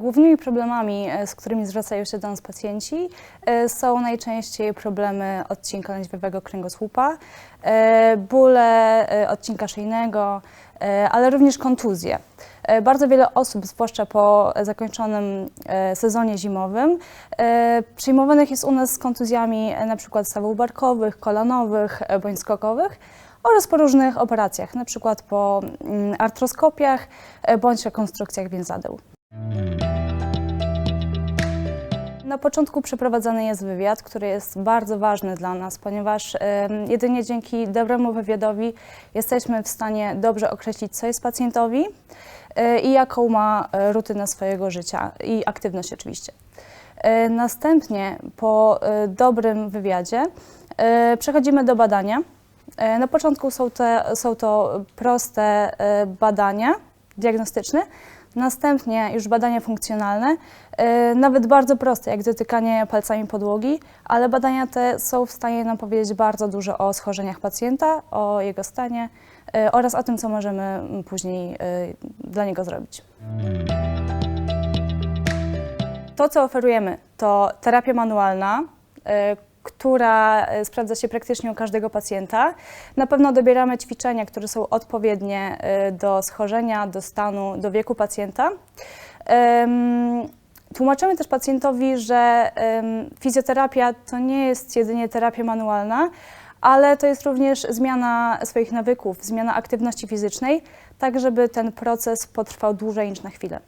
Głównymi problemami, e, z którymi zwracają się do nas pacjenci, e, są najczęściej problemy odcinka lędźwiowego kręgosłupa, e, bóle odcinka szyjnego, ale również kontuzje. Bardzo wiele osób, zwłaszcza po zakończonym sezonie zimowym, przyjmowanych jest u nas z kontuzjami np. stawów barkowych, kolanowych bądź skokowych oraz po różnych operacjach, np. po mm, artroskopiach bądź rekonstrukcjach więzadeł. Na początku przeprowadzany jest wywiad, który jest bardzo ważny dla nas, ponieważ jedynie dzięki dobremu wywiadowi jesteśmy w stanie dobrze określić, co jest pacjentowi e, i jaką ma e, rutynę swojego życia i aktywność oczywiście. E, Następnie po dobrym wywiadzie przechodzimy do badania. Na początku są, te, są to proste badania diagnostyczne, następnie już badania funkcjonalne, e, nawet bardzo proste, jak dotykanie palcami podłogi, ale badania te są w stanie nam powiedzieć bardzo dużo o schorzeniach pacjenta, o jego stanie e, oraz o tym, co możemy później e, dla niego zrobić. To, co oferujemy, to terapia manualna, która e, sprawdza się praktycznie u każdego pacjenta. Na pewno dobieramy ćwiczenia, które są odpowiednie e, do schorzenia, do stanu, do wieku pacjenta. Tłumaczymy też pacjentowi, że fizjoterapia to nie jest jedynie terapia manualna, ale to jest również zmiana swoich nawyków, zmiana aktywności fizycznej, tak żeby ten proces potrwał dłużej niż na chwilę.